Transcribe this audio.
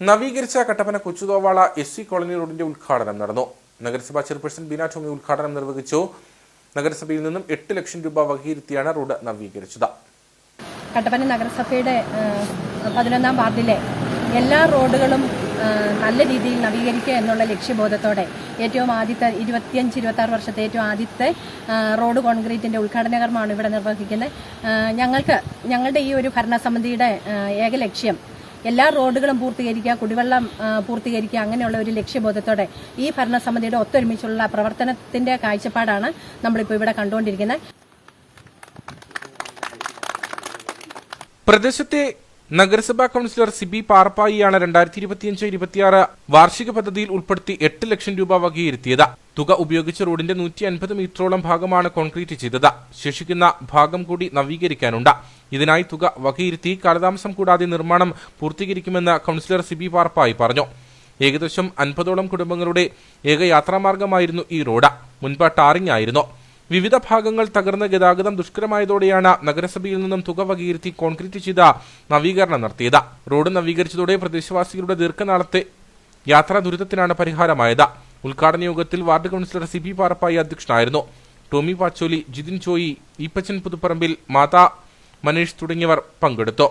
നവീകരിച്ച Kattappana Kochuthovala S C colony റോഡിന്റെ ഉദ്ഘാടനം നടന്നു. നഗരസഭാ ചെയർപേഴ്സൺ ബീന ടോമി ഉദ്ഘാടനം നിർവഹിച്ചു. നഗരസഭയിൽ നിന്നും എട്ട് ലക്ഷം രൂപ വകയിരുത്തിയാണ് റോഡ് നവീകരിച്ചത്. കട്ടപ്പന നഗരസഭയുടെ പതിനൊന്നാം വാർഡിലെ എല്ലാ റോഡുകളും നല്ല രീതിയിൽ നവീകരിക്കുക എന്നുള്ള ലക്ഷ്യബോധത്തോടെ ഏറ്റവും ആദ്യത്തെ ഇരുപത്തിയഞ്ച് ഇരുപത്തി ആറ് വർഷത്തെ ഏറ്റവും ആദ്യത്തെ റോഡ് കോൺക്രീറ്റിന്റെ ഉദ്ഘാടന കർമ്മമാണ് ഇവിടെ നിർവഹിക്കുന്നത്. ഞങ്ങൾക്ക് ഞങ്ങളുടെ ഈ ഒരു ഭരണസമിതിയുടെ ഏക ലക്ഷ്യം എല്ലാ റോഡുകളും പൂർത്തീകരിക്കുക കുടിവെള്ളം പൂർത്തീകരിക്കുക അങ്ങനെയുള്ള ഒരു ലക്ഷ്യബോധത്തോടെ ഈ ഭരണസമിതിയുടെ ഒത്തൊരുമിച്ചുള്ള പ്രവർത്തനത്തിന്റെ കാഴ്ചപ്പാടാണ് നമ്മളിപ്പോൾ ഇവിടെ കണ്ടുകൊണ്ടിരിക്കുന്നത്. പ്രദേശത്തെ നഗരസഭാ കൌൺസിലർ സിബി പാർപ്പായിയാണ് രണ്ടായിരത്തി ഇരുപത്തിയഞ്ച് ഇരുപത്തിയാറ് വാർഷിക പദ്ധതിയിൽ ഉൾപ്പെടുത്തി എട്ട് ലക്ഷം രൂപ വകയിരുത്തിയത്. തുക ഉപയോഗിച്ച് റോഡിന്റെ നൂറ്റി അൻപത് മീറ്ററോളം ഭാഗമാണ് കോൺക്രീറ്റ് ചെയ്തത്. ശേഷിക്കുന്ന ഭാഗം കൂടി നവീകരിക്കാനുണ്ട്. ഇതിനായി തുക വകയിരുത്തി കാലതാമസം കൂടാതെ നിർമ്മാണം പൂർത്തീകരിക്കുമെന്ന് കൌൺസിലർ സിബി പാർപ്പായി പറഞ്ഞു. ഏകദേശം അൻപതോളം കുടുംബങ്ങളുടെ ഏക യാത്രാമാർഗമായിരുന്നു ഈ റോഡ്. മുൻപ് ടാറിംഗ് ആയിരുന്നു. വിവിധ ഭാഗങ്ങൾ തകർന്ന ഗതാഗതം ദുഷ്കരമായതോടെയാണ് നഗരസഭയിൽ നിന്നും തുക വകയിരുത്തി കോൺക്രീറ്റ് ചെയ്ത നവീകരണം നടത്തിയത്. റോഡ് നവീകരിച്ചതോടെ പ്രദേശവാസികളുടെ ദീർഘനാളത്തെ യാത്രാ ദുരിതത്തിനാണ് പരിഹാരമായത്. ഉദ്ഘാടന യോഗത്തിൽ ward councillor C P Parappayi അധ്യക്ഷനായിരുന്നു. ടോമി പാച്ചോലി ജിതിൻ ചോയി ഈപ്പച്ചൻ പുതുപ്പറമ്പിൽ മാതാ മനീഷ് തുടങ്ങിയവർ പങ്കെടുത്തു.